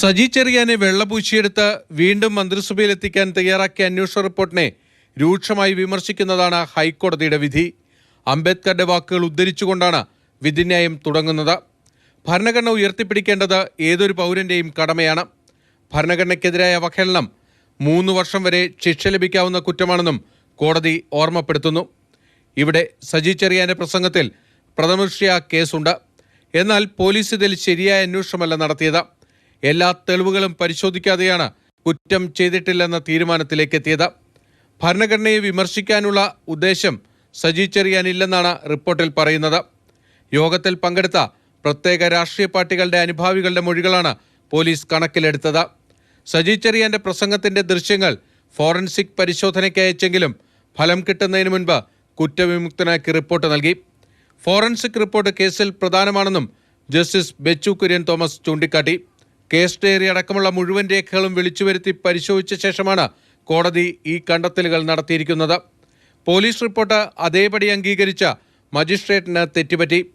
സജി ചെറിയാനെ വെള്ളപൂശിയെടുത്ത് വീണ്ടും മന്ത്രിസഭയിലെത്തിക്കാൻ തയ്യാറാക്കിയ അന്വേഷണ റിപ്പോർട്ടിനെ രൂക്ഷമായി വിമർശിക്കുന്നതാണ് ഹൈക്കോടതിയുടെ വിധി. അംബേദ്കറുടെ വാക്കുകൾ ഉദ്ധരിച്ചുകൊണ്ടാണ് വിധിന്യായം തുടങ്ങുന്നത്. ഭരണഘടന ഉയർത്തിപ്പിടിക്കേണ്ടത് ഏതൊരു പൗരന്റെയും കടമയാണ്. ഭരണഘടനയ്ക്കെതിരായ അവഹേളനം മൂന്ന് വർഷം വരെ ശിക്ഷ ലഭിക്കാവുന്ന കുറ്റമാണെന്നും കോടതി ഓർമ്മപ്പെടുത്തുന്നു. ഇവിടെ സജി ചെറിയാന്റെ പ്രസംഗത്തിൽ പ്രഥമദൃഷ്ട്യാ കേസുണ്ട്. എന്നാൽ പോലീസ് ഇതിൽ ശരിയായ അന്വേഷണമല്ല നടത്തിയത്. എല്ലാ തെളിവുകളും പരിശോധിക്കാതെയാണ് കുറ്റം ചെയ്തിട്ടില്ലെന്ന തീരുമാനത്തിലേക്ക് എത്തിയത്. ഭരണഘടനയെ വിമർശിക്കാനുള്ള ഉദ്ദേശം സജി ചെറിയാനില്ലെന്നാണ് റിപ്പോർട്ടിൽ പറയുന്നത്. യോഗത്തിൽ പങ്കെടുത്ത പ്രത്യേക രാഷ്ട്രീയ പാർട്ടികളുടെ അനുഭാവികളുടെ മൊഴികളാണ് പോലീസ് കണക്കിലെടുത്തത്. സജി പ്രസംഗത്തിന്റെ ദൃശ്യങ്ങൾ ഫോറൻസിക് പരിശോധനയ്ക്ക് അയച്ചെങ്കിലും ഫലം കിട്ടുന്നതിന് മുൻപ് കുറ്റവിമുക്തനാക്കി റിപ്പോർട്ട് നൽകി. ഫോറൻസിക് റിപ്പോർട്ട് കേസിൽ പ്രധാനമാണെന്നും ജസ്റ്റിസ് ബെച്ചു കുര്യൻ തോമസ് ചൂണ്ടിക്കാട്ടി. കേസ് ഡയറി അടക്കമുള്ള മുഴുവൻ രേഖകളും വിളിച്ചുവരുത്തി പരിശോധിച്ച ശേഷമാണ് കോടതി ഈ കണ്ടെത്തലുകൾ നടത്തിയിരിക്കുന്നത്. പോലീസ് റിപ്പോർട്ട് അതേപടി അംഗീകരിച്ച മജിസ്ട്രേറ്റിന് തെറ്റുപറ്റി.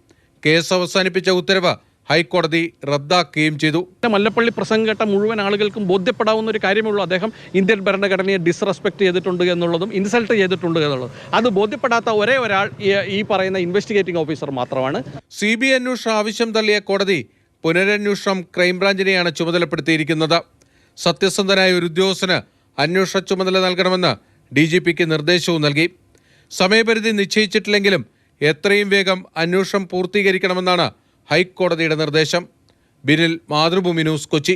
കേസ് അവസാനിപ്പിച്ച ഉത്തരവ് ഹൈക്കോടതി റദ്ദാക്കുകയും ചെയ്തു. മല്ലപ്പള്ളി പ്രസംഗം കേട്ട മുഴുവൻ ആളുകൾക്കും ബോധ്യപ്പെടാവുന്ന ഒരു കാര്യമുള്ളൂ. അദ്ദേഹം ഇന്ത്യൻ ഭരണഘടനയെ ഡിസ്റെസ്പെക്ട് ചെയ്തിട്ടുണ്ട് എന്നുള്ളതും ഇൻസൾട്ട് ചെയ്തിട്ടുണ്ട് എന്നുള്ളതും. അത് ബോധ്യപ്പെടാത്ത ഒരേ ഒരാൾ ഈ- പറയുന്ന ഇൻവെസ്റ്റിഗേറ്റിംഗ് ഓഫീസർ മാത്രമാണ്. സി ബി അന്വേഷണം ആവശ്യം തള്ളിയ കോടതി പുനരന്വേഷണം ക്രൈംബ്രാഞ്ചിനെയാണ് ചുമതലപ്പെടുത്തിയിരിക്കുന്നത്. സത്യസന്ധനായ ഒരു ഉദ്യോഗസ്ഥന് അന്വേഷണ ചുമതല നൽകണമെന്ന് ഡി ജി പിക്ക് നിർദ്ദേശവും നൽകി. സമയപരിധി നിശ്ചയിച്ചിട്ടില്ലെങ്കിലും എത്രയും വേഗം അന്വേഷണം പൂർത്തീകരിക്കണമെന്നാണ് ഹൈക്കോടതിയുടെ നിർദ്ദേശം. ബിനിൽ മാതൃഭൂമി ന്യൂസ് കൊച്ചി.